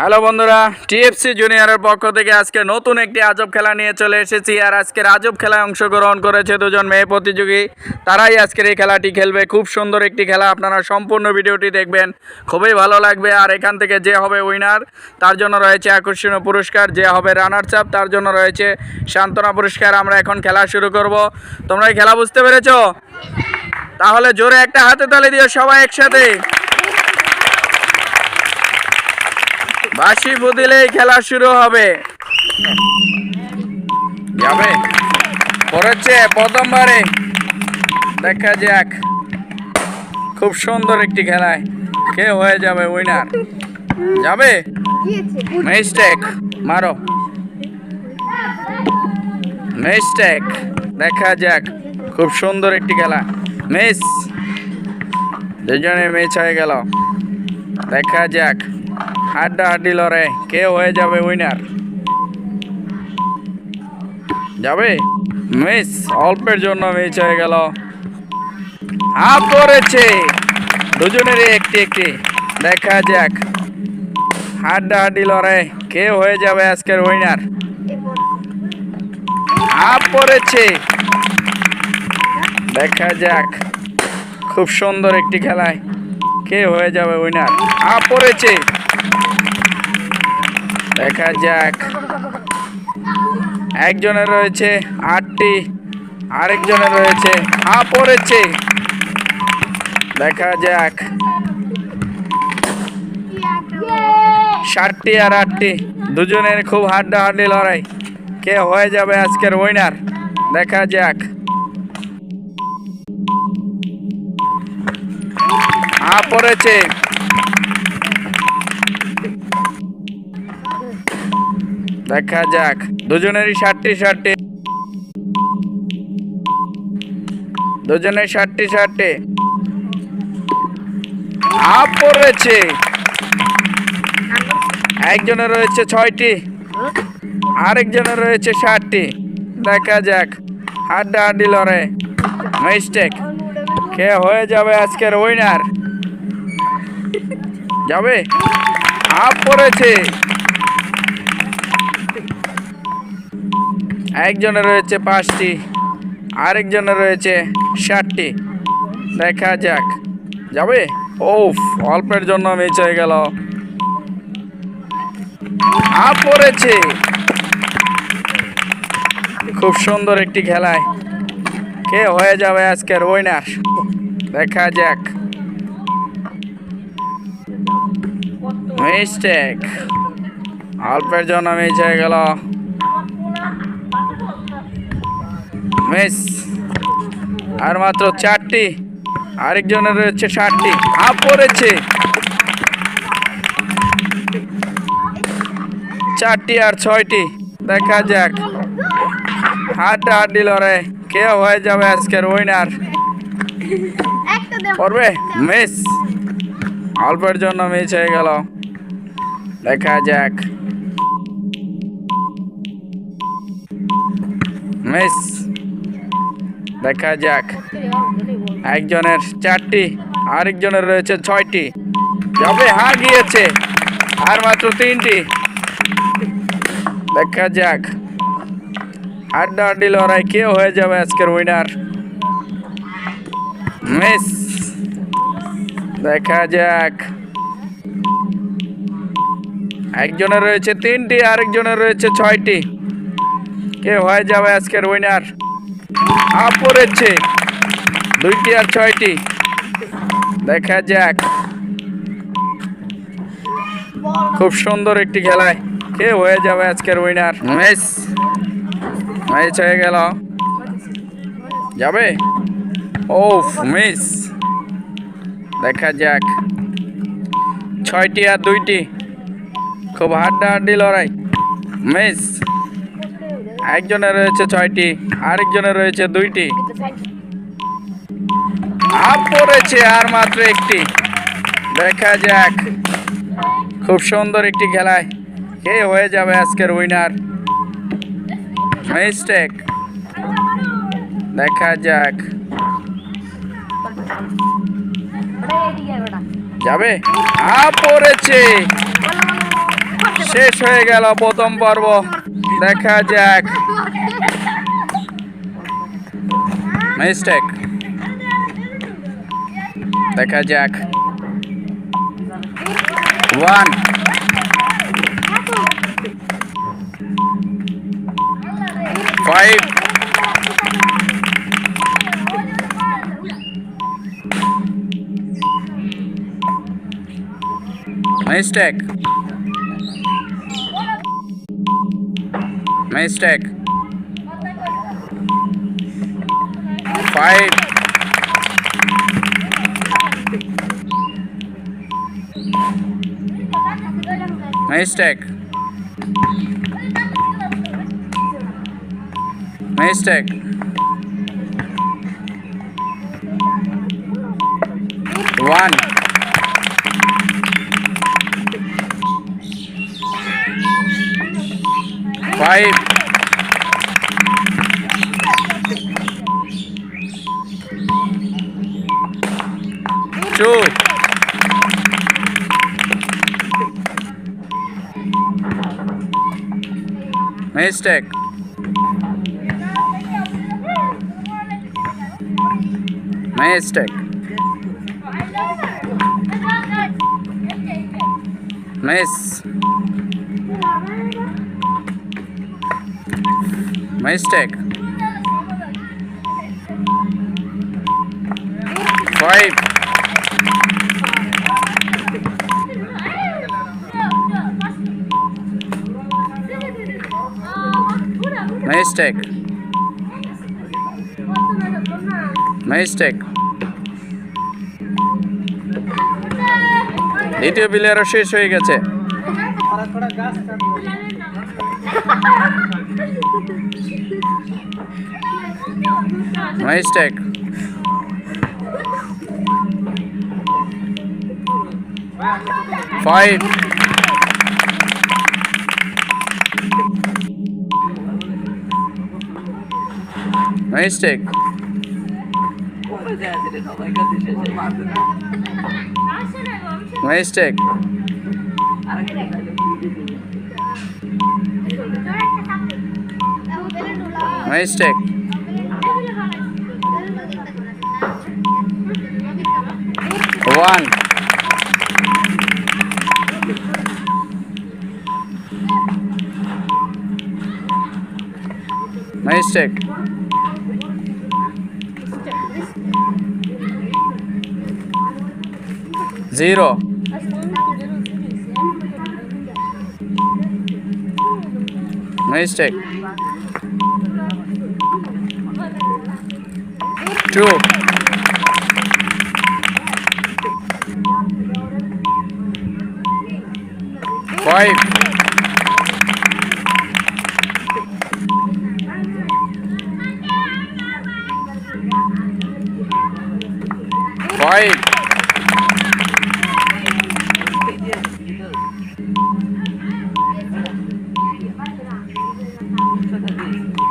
Hello বন্ধুরা, TFC জুনিয়রের পক্ষ থেকে আজকে নতুন একটি আজব খেলা নিয়ে চলে এসেছি আর আজকের আজব খেলায় অংশগ্রহণ করেছে দুজন মেয়ে প্রতিযোগী। তারাই আজকের এই খেলাটি খেলবে। খুব সুন্দর একটি খেলা। আপনারা সম্পূর্ণ ভিডিওটি দেখবেন। খুবই ভালো লাগবে। আর এখান থেকে যে হবে উইনার তার জন্য রয়েছে আকর্ষণীয় পুরস্কার। যে হবে রানার চাপ তার জন্য রয়েছে সান্ত্বনা পুরস্কার। আমরা এখন খেলা শুরু করব। তোমরা এই খেলা বুঝতে পেরেছ? তাহলে জোরে একটা হাতে তালি দিও সবাই একসাথে। বাঁশি ফুদিলেই খেলা শুরু হবে। যাবে। পড়েছে প্রথমবারে। দেখা যাক। খুব সুন্দর একটি খেলায়। কে হয়ে যাবে উইনার যাবে? মিস্টেক মারো। মিস্টেক দেখা যাক। খুব সুন্দর একটি খেলা। মিস দুজনে মিস হয়ে গেল। দেখা যাক। হাড্ডা হাড্ডি লড়ে কে হয়ে যাবে উইনার যাবে? মিস অল্পের জন্য মিস হয়ে গেল। হাফ করেছে। দুজনেরই একটি একটি। দেখা যাক। হাড্ডা হাড্ডি লড়ে কে হয়ে যাবে আজকের উইনার হাফ পড়েছে দেখা যাক। খুব সুন্দর একটি খেলায় কে হয়ে যাবে উইনার হাফ পড়েছে দেখা যাক। একজনের রয়েছে, আটটি। আরেকজনের রয়েছে হা পড়েছে। দেখা যাক। ষাটটি আর আটটি। দুজনের খুব হাড্ডাহাড্ডি লড়াই। কে হয়ে যাবে আজকের উইনার দেখা যাক। হা পড়েছে। দেখা যাক। দুজনেরই ষাটটি ষাটটি দুজনের ষাটটি ষাটটি আপ পড়েছে। একজনের রয়েছে ছয়টি আরেকজনের রয়েছে ষাটটি দেখা যাক। হাড্ডা হাড্ডি লড়ে। মিস্টেক কে হয়ে যাবে আজকের উইনার যাবে? আপ পড়েছে। একজনের রয়েছে পাঁচটি, আরেকজনের রয়েছে ষাটটি। দেখা যাক। যাবে? ওফ, অল্পের জন্য মিস হয়ে গেল। আপ পড়েছে। খুব সুন্দর একটি খেলায়। কে হয়ে যাবে আজকের উইনার দেখা যাক। মিস্টেক অল্পের জন্য মিস হয়ে গেল। মিস আর মাত্র চারটি। আরেকজনের রয়েছে ষাটটি। আপ পড়েছে। চারটি আর ছয়টি। দেখা যাক। হাড্ডা হাড্ডি লড়াই। কে হয়ে যাবে আজকের উইনার করবে মিস অল্পের জন্য মিস হয়ে গেল। দেখা যাক। মিস দেখা যাক। একজনের চারটি, আরেকজনের রয়েছে ছয়টি। যাবে হা গিয়েছে, আর মাত্র তিনটি। দেখা যাক। হাড্ডা হাড্ডি লড়াই কে হয়ে যাবে আজকের উইনার মিস দেখা যাক। একজনের রয়েছে তিনটি, আরেকজনের রয়েছে ছয়টি। কে হয়ে যাবে আজকের উইনার আপ পড়েছে দুইটি আর ছয়টি। দেখা যাক। খুব সুন্দর একটি খেলায়। কে হয়ে যাবে আজকের উইনার মেস ম্যাচ হয়ে গেল। যাবে? ওফ মিস দেখা যাক। ছয়টি আর দুইটি। খুব হাড্ডাহাড্ডি লড়াই। মিস একজনের রয়েছে ছয়টি, আরেকজনের রয়েছে দুইটি। আপ পড়েছে আর মাত্র একটি। দেখা যাক। খুব সুন্দর একটি খেলায় কে হয়ে যাবে আজকের উইনার মিস্টেক দেখা যাক। যাবে? আ পড়েছে। শেষ হয়ে গেল প্রথম পর্ব। দেখা যাক মিস্টেক দেখা যাক one five Mistake. Mistake. Five. Mistake. Mistake. One. Five. Two. Mistake. Mistake. Miss. Mistake. Five. Mistake. Mistake. দ্বিতীয় প্লেয়ারও শেষ হয়ে গেছে Nice tech. Five. Nice tech. Nice tech. Nice take. One. Nice take. Zero. nice try. Two. Five.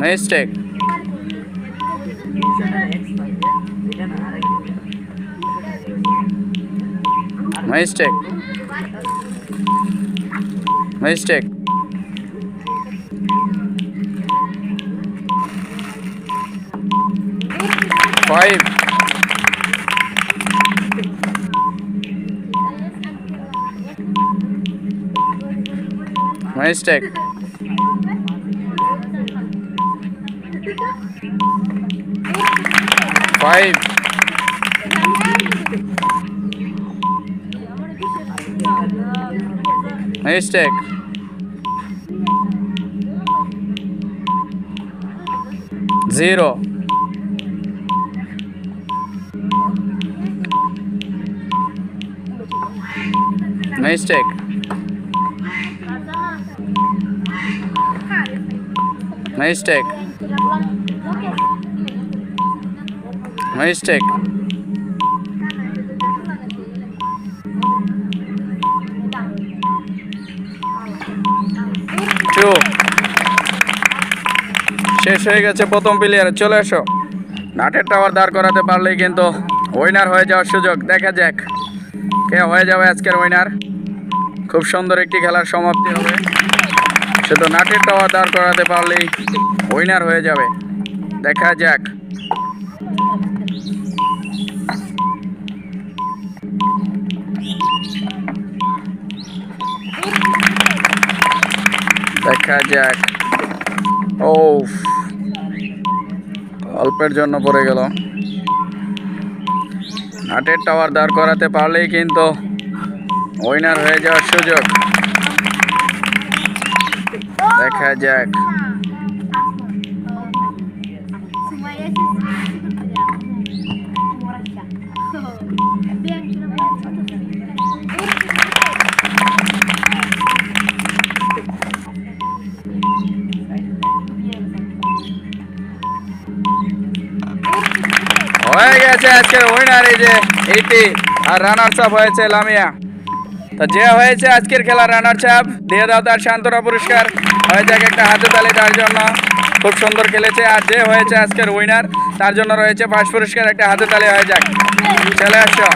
Nice take. Nice take. Nice take. Five. Nice. Five. Nice. Zero. Nice take. Nice take. Mistake. Two. শেষ হয়ে গেছে প্রথম player চলে এসো। নাটের tower দাঁড় করাতে পারলেই কিন্তু উইনার হয়ে যাওয়ার সুযোগ, দেখা যাক কে হয়ে যাবে আজকের উইনার খুব সুন্দর একটি খেলার সমাপ্তি হবে। শুধু নাটের টাওয়ার দাঁড় করাতে পারলেই উইনার হয়ে যাবে। দেখা যাক। দেখা যাক ও অল্পের জন্য পড়ে গেল। আটের টাওয়ার দাঁড় করাতে পারলেই কিন্তু উইনার হয়ে যাওয়ার সুযোগ। দেখা যাক হয়ে গেছে আজকে উইনার এই যে এইটি আর রানার্স আপ হয়েছে লামিয়া। তো যে হয়েছে আজকের খেলা রানার্স আপ দিয়ে দাও তার শান্তরা পুরস্কার। হয়ে যাক একটা হাতে তালি তার জন্য। খুব সুন্দর খেলেছে আর যে হয়েছে আজকের উইনার তার জন্য রয়েছে ফার্স্ট পুরস্কার, একটা হাতে তালি হয়ে যাক। চলে আসো।